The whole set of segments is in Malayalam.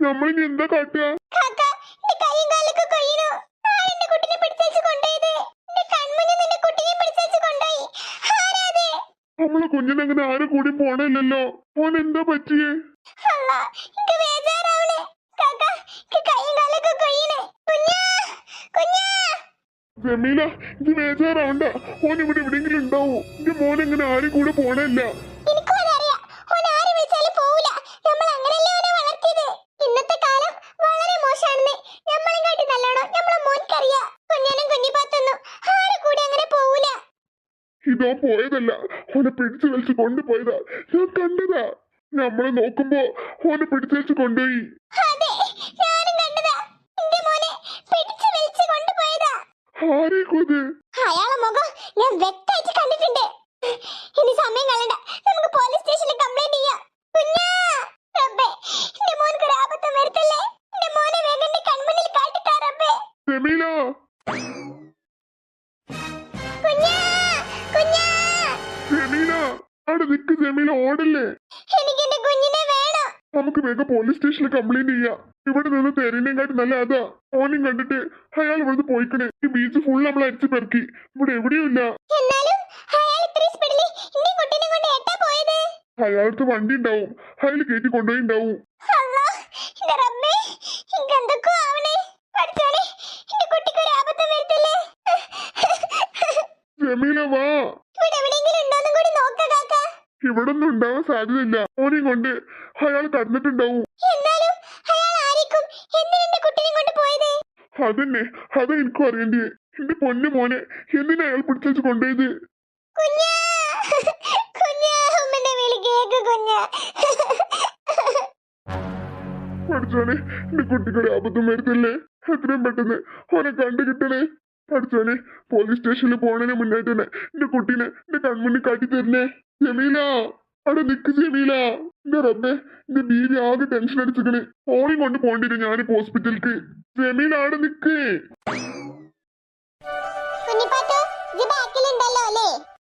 നമ്മളിനി എന്താ കാട്ടുക നമ്മളെ കുഞ്ഞിനങ്ങനെ ആരും കൂടി പോണില്ലല്ലോ. ഓൻ എന്താ പറ്റിയേ? ജമീല ഇത് ബേജാറാവണ്ട. ഓൻ ഇവിടെ എവിടെയെങ്കിലും ഉണ്ടാവും? എന്റെ മോൻ എങ്ങനെ ആരും കൂടെ പോണില്ല എനിക്കും അതറിയാം ഓൻ ആര് വിളിച്ചാലും പോവില്ല നമ്മൾ അങ്ങനെയല്ലേ ഓനെ വളർത്തിയത് ഇന്നത്തെ കാലം വളരെ മോശമാണെന്ന് നമ്മളെ കാട്ടി നല്ലോണം നമ്മളെ മോൻക്കറിയാം കുഞ്ഞനും കുഞ്ഞിപ്പാത്തൊന്നും ആരെ കൂടെ അങ്ങനെ പോവില്ല ഇതോ പോയതല്ല. ഓനെ പിടിച്ചു വലിച്ചു കൊണ്ടുപോയതാ. ഞാൻ കണ്ടതാ. നമ്മളെ നോക്കുമ്പോ ഓനെ പിടിച്ചു വലിച്ച് കൊണ്ടുപോയി. അയാളെ മുഖം ഞാൻ വ്യക്തമായിട്ട് കണ്ടിട്ടുണ്ട്. ഇനി സമയം കളയണ്ട. നമുക്ക് പോലീസ് സ്റ്റേഷനിൽ കംപ്ലൈന്റ് ചെയ്യാം. കുഞ്ഞാ റബ്ബേ എന്റെ മോൻക്ക് ഒരു ആപത്തും വരുത്തല്ലേ? എന്റെ മോനെ വേഗം കൺമുന്നിൽ കാട്ടിത്താ റബ്ബേ. ജമീല അവിടെ നിക്ക് ജമീല ഓടല്ലേ? എനിക്ക് എന്റെ കുഞ്ഞിനെ വേണം. നമുക്ക് വേഗം പോലീസ് സ്റ്റേഷനിൽ കംപ്ലൈന്റ് ചെയ്യാം. ഇവിടെ നിന്ന് തെരീനേം കാട്ടി നല്ല അതാ. ഓനും കണ്ടിട്ട് അയാൾ ഇവിടുന്ന് പോയിക്കണേ. ഈ ബീച്ച് ഫുൾ നമ്മൾ അരിച്ചു പെറുക്കി. ഇവിടെ എവിടെയും ഇല്ല. അയാൾക്ക് വണ്ടി ഉണ്ടാവും. അയാൾ കയറ്റി കൊണ്ടുപോയി ഉണ്ടാവും. ജമീല വാ. ഇവിടെ എവിടെയെങ്കിലും ഉണ്ടോന്നും കൂടി നോക്ക് കാക്ക. ഇവിടെ ഒന്നും ഉണ്ടാവാൻ സാധ്യതയില്ല. ഓനെയും കൊണ്ട് അയാൾ കടന്നിട്ടുണ്ടാവും? അതന്നെ അതാ എനിക്കും അറിയേണ്ടി എന്റെ പൊന്നു മോനെ എന്തിനാ അയാൾ പിടിച്ചു കൊണ്ടുപോയത്. പഠിച്ചോനെ എന്റെ കുട്ടിക്കൊരു അബദ്ധം വരുത്തില്ലേ? എത്രയും പെട്ടെന്ന് ഓനെ കണ്ടു കിട്ടണേ. പഠിച്ചോനെ പോലീസ് സ്റ്റേഷനിൽ പോണതിന് മുന്നായിട്ട് തന്നെ എന്റെ കുട്ടീനെ എന്റെ കൺമുന്നിൽ കാട്ടി തരണേ ജമീല അവിടെ നിക്ക് ജമീല എന്റെ റബ്ബേ എന്റെ ബീവി ആകെ ടെൻഷൻ അടിച്ചിക്കണ് ഓണയും കൊണ്ട് പോണ്ടി വരും ഞാനിപ്പോ ഹോസ്പിറ്റലിക്ക് ജമീല അവിടെ നിക്ക് കുഞ്ഞിപ്പാത്തു, ഇജ്ജ് ബാക്കിലുണ്ടല്ലോ അല്ലേ?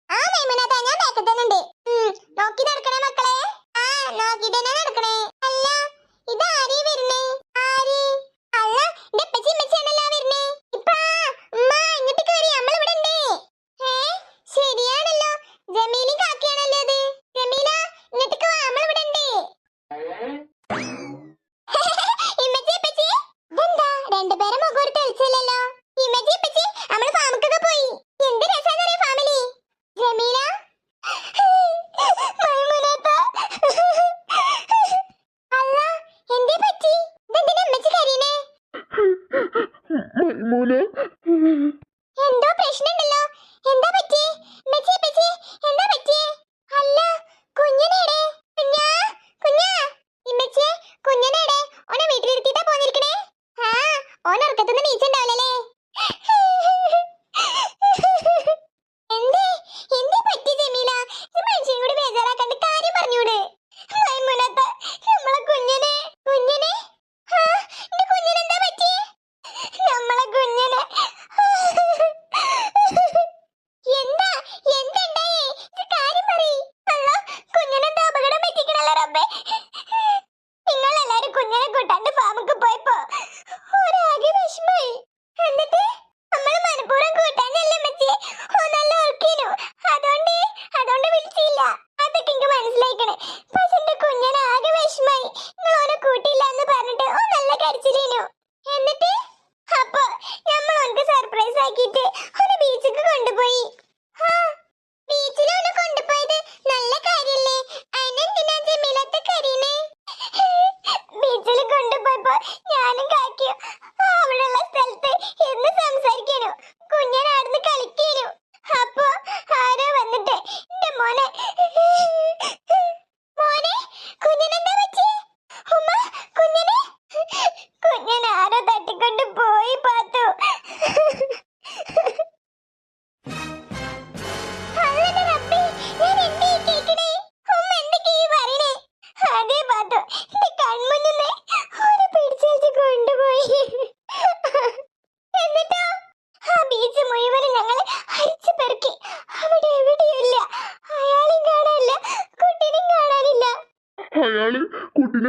ആ, മൈമുനാത്ത, ഞാൻ ബാക്കിൽ നോക്കി നടക്കണേ. അല്ല, വരുന്നേ? ആര്? അല്ല, എന്റെ bunu.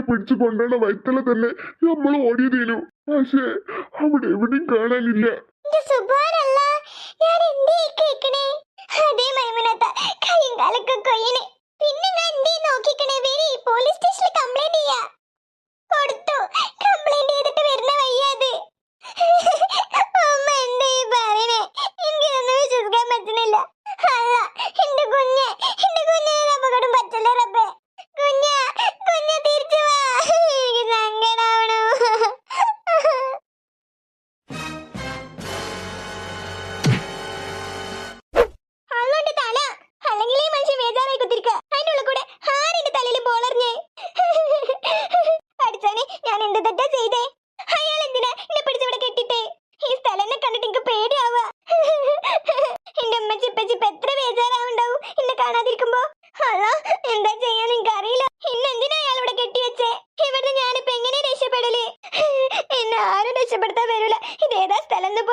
പിടിച്ചു കൊണ്ടുവന്ന വൈത്തല തന്നെ നമ്മൾ ഓടിയതേനു പക്ഷേ അവിടെ എവിടെയും കാണാനില്ല.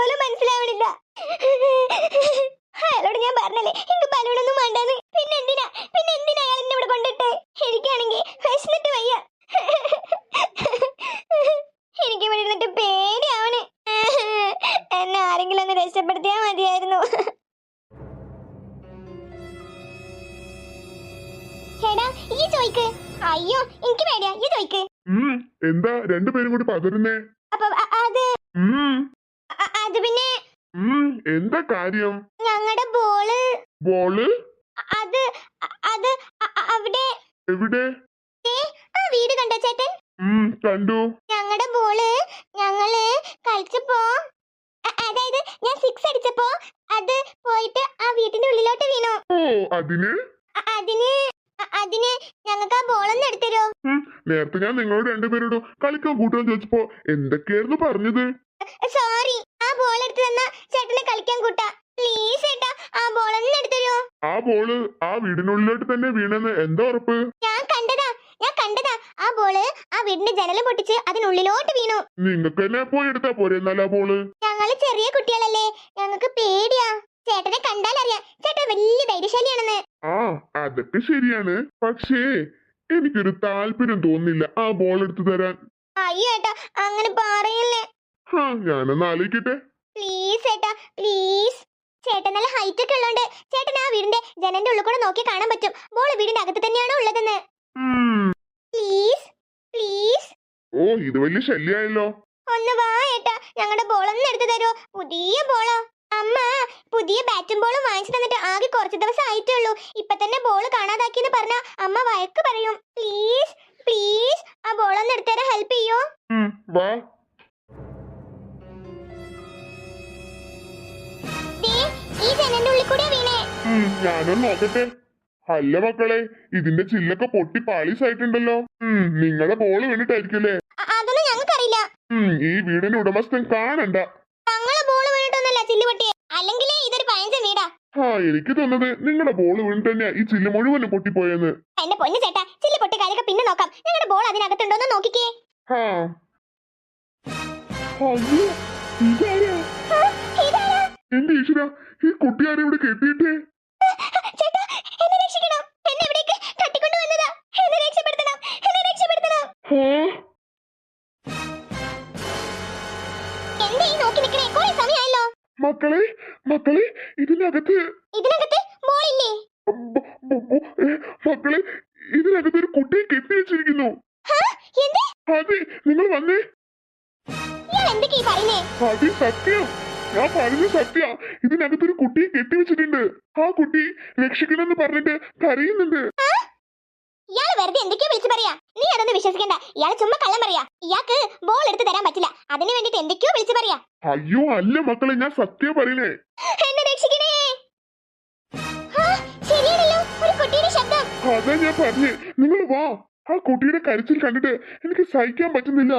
പോലും മനസ്സിലാവണില്ല. അയാളോട് ഞാൻ പറഞ്ഞല്ലേ എനിക്ക് ബലൂണൊന്നും വേണ്ടെന്ന്. പിന്നെ എന്തിനാ? പിന്നെ എന്തിനാ അയാൾ എന്നെ ഇവിടെ കൊണ്ടിട്ട്? എനിക്കാണെങ്കിൽ വിശന്നിട്ട് വയ്യ. എനിക്ക് ഇവിടെ ഇരുന്നിട്ട് പേടിയാവണ്. എന്നെ ആരെങ്കിലും ഒന്ന് രക്ഷപ്പെടുത്തിയാ മതിയായിരുന്നു. എടാ ഈ ചോയ്ക്ക്. അയ്യോ എനിക്ക് പേടിയാ. ഈ ചോയ്ക്ക്. എന്താ രണ്ടുപേരും കൂടി പകരുന്നേ? അപ്പൊ അത് ഉം, എന്താ കാര്യം? ഞങ്ങളുടെ ബോൾ. ബോൾ? അത് അത് അവിടെ. എവിടെ? ആ വീട് കണ്ടോ ചേട്ടൻ? ഉം, കണ്ടു. ഞങ്ങളുടെ ബോൾ ഞങ്ങൾ കളിച്ചപ്പോ അതായത് ഞാൻ സിക്സ് അടിച്ചപ്പോ അത് പോയിട്ട് ആ വീട്ടിന്റെ ഉള്ളിലോട്ട് വീണു. ഓ അതിന്? അതിന് അതിന് ഞങ്ങൾക്ക് ആ ബോളൊന്നും എടുത്തരോ നേരത്തെ ഞാൻ നിങ്ങളോട് രണ്ടുപേരോടും കളിക്കാൻ കൂട്ടാൻ ചോദിച്ചപ്പോ എന്തൊക്കെയായിരുന്നു പറഞ്ഞത്? സോറി എടുത്ത് തന്ന ചേട്ടനെ കളിക്കാൻ കൂട്ടാ. പ്ലീസ് ചേട്ടാ ആ ബോളൊന്ന് എടുത്തരോ ആ ബോൾ ആ വീടിനുള്ളിലോട്ട് തന്നെ വീണെന്ന് എന്താ ഉറപ്പ്? ഞാൻ കണ്ടതാ ഞാൻ കണ്ടതാ. ആ ബോൾ ആ വീടിന്റെ ജനൽ പൊട്ടിച്ച് അതിനുള്ളിലോട്ട് വീണു. നിങ്ങൾക്ക് തന്നെ പോയി എടുത്താ പോരെ എന്നാൽ ആ ബോൾ ഞങ്ങൾ ചെറിയ കുട്ടികളല്ലേ ഞങ്ങൾക്ക് പേടിയാ. ചേട്ടനെ കണ്ടാൽ അറിയാം ചേട്ടൻ വലിയ ധൈര്യശാലിയാണെന്ന്. ആ അതൊക്കെ ശരിയാണ്. പക്ഷേ എനിക്കൊരു താല്പര്യം തോന്നില്ല ആ ബോൾ എടുത്തു തരാൻ. അയ്യോ ഏട്ടാ അങ്ങനെ പറയല്ലേ. ഞാനൊന്ന് ആലോചിക്കട്ടെ. പ്ലീസ് ഏട്ടാ പ്ലീസ് ചേട്ടൻ നല്ല ഹൈറ്റ് ഒക്കെ ഉള്ളോണ്ട് ചേട്ടൻ ആ വീടിന്റെ ജനന്റെ ഉള്ളിൽ കൂടെ നോക്കി കാണാൻ പറ്റും. ബോൾ വീടിന്റെ അകത്ത് തന്നെയാണ് ഉള്ളതെന്ന്? പ്ലീസ് പ്ലീസ് ഓ ഇത് വലിയ ശല്യായല്ലോ. ഒന്ന് വാ ഏട്ടാ ഞങ്ങളുടെ ബോളൊന്നും എടുത്തു തരുമോ പുതിയ ബോളോ. അമ്മ പുതിയ ബാറ്റും ബോളും വാങ്ങിച്ചു തന്നിട്ട് ആകെ കുറച്ച് ദിവസം ആയിട്ടേ ഉള്ളൂ ഇപ്പൊ തന്നെ ബോൾ കാണാതാക്കിയെന്ന് പറഞ്ഞ അമ്മ വഴക്ക് പറയും. പ്ലീസ് പ്ലീസ് ആ ബോളൊന്നും എടുത്തരാൻ ഹെൽപ്പ് ചെയ്യോ? വാ. ഈ ജനന്റെ ഉള്ളിൽ കൂടെ വീണേ. ഞാനൊന്ന് നോക്കട്ടെ. അല്ല മക്കളെ ഇതിന്റെ ചില്ലൊക്കെ പൊട്ടി പാളീസായിട്ടുണ്ടല്ലോ. ആയിട്ടുണ്ടല്ലോ നിങ്ങളുടെ ബോൾ വീണിട്ടായിരിക്കല്ലേ അ- അതൊന്നും ഞങ്ങൾക്കറിയില്ല. ഈ വീടിന്റെ ഉടമസ്ഥൻ കാണണ്ട. വീണിട്ടൊന്നുമല്ല ചില്ല് പൊട്ടിയെ. അല്ലെങ്കിലേ ഇതൊരു പഴഞ്ചൻ വീടാ. ആ എനിക്ക് തോന്നുന്നത് നിങ്ങളുടെ ബോൾ വീണിട്ട് തന്നെയാ ഈ ചില്ല് മുഴുവൻ പൊട്ടിപ്പോയെന്ന്. എന്റെ പൊന്നു ചേട്ടാ ചില്ല് പൊട്ടി കാര്യമൊക്കെ പിന്നെ നോക്കാം. നിങ്ങളുടെ ബോൾ അതിനകത്തുണ്ടോന്ന് നോക്കിക്കേ. ആ ഇതാരാ? എന്റെ ഈശ്വര ഈ കുട്ടിയാരെ ഇവിടെ കെട്ടിയിട്ടേ? മക്കളെ മക്കളെ ഇതിനകത്ത് ഇതിനകത്ത് ബോളില്ലേ മക്കളെ ഇതിനകത്ത് ഒരു കുട്ടിയെ കെട്ടി വെച്ചിരിക്കുന്നു. അതെ നിങ്ങൾ വന്നേ. എന്തൊക്കെയാ പറയുന്നേ? അത് സത്യം. ഞാൻ പറഞ്ഞ സത്യ. ഇതിനകത്തൊരു കുട്ടിയെ കെട്ടിവെച്ചിട്ടുണ്ട്. ആ കുട്ടി രക്ഷിക്കണമെന്ന് പറഞ്ഞിട്ട് കരയുന്നുണ്ട്. ഇയാൾ വെറുതെ എന്തൊക്കെയോ വിളിച്ചു പറയാ? നീ അതൊന്നും വിശ്വസിക്കണ്ട. ഇയാൾ ചുമ്മാ കള്ളം പറയാ. ഇയാൾക്ക് ബോൾ എടുത്ത് തരാൻ പറ്റില്ല. അതിന് വേണ്ടിട്ട് എന്തൊക്കെയോ വിളിച്ചു പറയാ. അയ്യോ അല്ല മക്കളെ ഞാൻ സത്യം പറയണേ. എന്നെ രക്ഷിക്കണേ. ശരിയാണല്ലോ. ഒരു കുട്ടിയുടെ ശബ്ദം. അതാ ഞാൻ പറഞ്ഞേ. നിങ്ങൾ വാ. ആ കുട്ടിയുടെ കരച്ചിൽ കണ്ടിട്ട് എനിക്ക് സഹിക്കാൻ പറ്റുന്നില്ല.